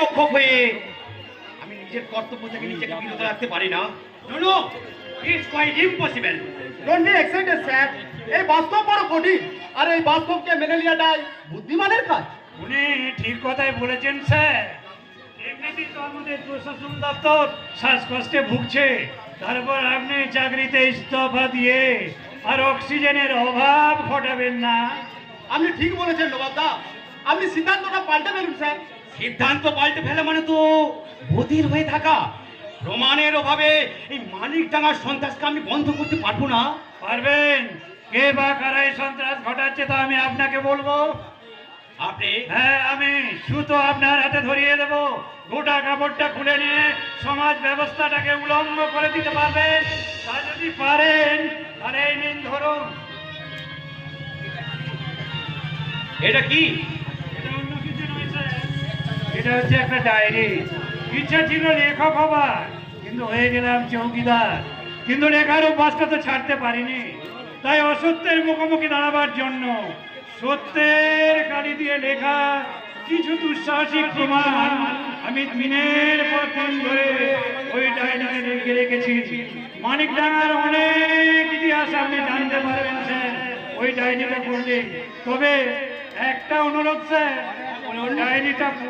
রক্ষক হয়ে আমি নিজের কর্তব্য থেকে নিজেকে বিরত রাখতে পারি না। No it's quite impossible don't be excited sir এই বাস্তব বড় কঠিন। আর এই বাস্তবকে মেনে নেওয়াটাই বুদ্ধিমানের কাজ। উনি ঠিক কথাই বলেছেন স্যার এমনিতেই তো আমাদের প্রশাসন দপ্তর শ্বাসকষ্টে ভুগছে। তারপর আপনি চাকরিতে ইস্তফা দিয়ে আর অক্সিজেনের অভাব ঘটাবেন না। আপনি ঠিক বলেছেন আপনি সিদ্ধান্তটা পাল্টে ফেলুন স্যার সিদ্ধান্ত পাল্টে ফেলা মানে তো বধির হয়ে থাকা। প্রমাণের অভাবে এই মানিক ডাঙার সন্ত্রাসকে আমি বন্ধ করতে পারব না। পারবেন। কে বা কারাই সন্ত্রাস ঘটাচ্ছে তা আমি আপনাকে বলব। আপনি? হ্যাঁ আমি সুতো আপনার হাতে ধরিয়ে দেব। গোটা কাপড়টা খুলে নিয়ে সমাজ ব্যবস্থাটাকে উলম্ব করে দিতে পারবেন। তা যদি পারেন তাহলে এই নিন ধরুন। এটা কি? এটা হচ্ছে একটা ডায়েরি। ইচ্ছা ছিল লেখক হবার, কিন্তু হয়ে গেলাম চৌকিদার। কিন্তু লেখার অভ্যাসটা তো ছাড়তে পারিনি। তাই অসত্যের মুখোমুখি দাঁড়াবার জন্য সত্যের কালি দিয়ে লেখা কিছু দুঃসাহসিক প্রমাণ আমি দিনের পর ধরে ওই ডায়েরিতে লিখে রেখেছি। মানিক ডাঙার অনেক ইতিহাস আপনি জানতে পারবেন, স্যার। ওই ডায়েরিটা পড়লে। তবে একটা অনুরোধ, স্যার, ডায়েরিটা